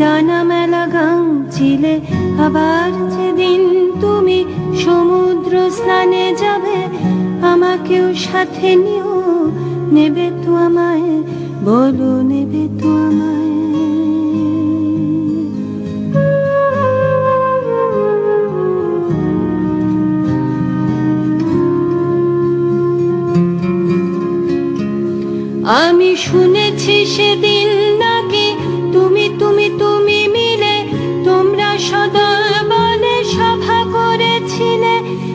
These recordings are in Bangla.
ডানা মেলা গাং চিলে আবার যেদিন তুমি সমুদ্র স্নানে যাবে, আমাকেও সাথে নিও, নেবে তো আমায়, বলো নেবে তো আমায়। আমি শুনেছি সেদিন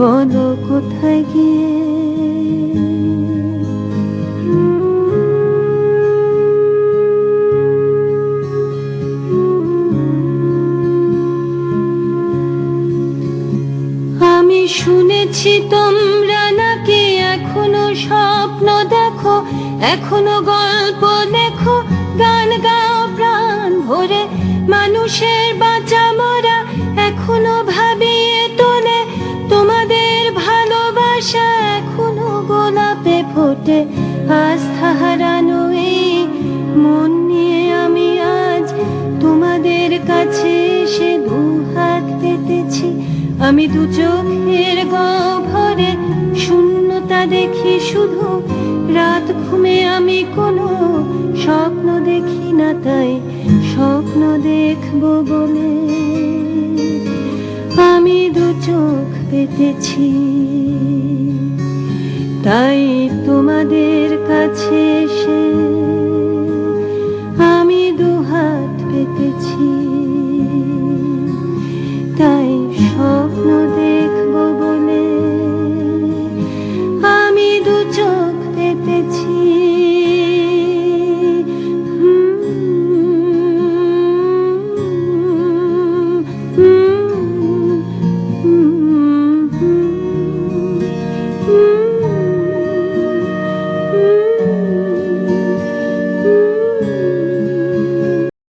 বলো কোথায় গিয়ে? আমি শুনেছি তোমরা নাকি এখনও স্বপ্ন দেখো, এখনও গল্প লেখো, গান গাও প্রাণ ভরে, মানুষের বাঁচা মরা, এখনও ভাবিয়ে আস্থা হারানো এই মন নিয়ে আমি আজ তোমাদের কাছে এসে দু হাত পেতেছি। আমি দু চোখের গহ্বরে শূন্যতা দেখি শুধু। রাত ঘুমে আমি কোনো স্বপ্ন দেখি না তাই স্বপ্ন দেখব বলে। আমি দু চোখ পেতেছি। তাই তোমাদের কাছে এসে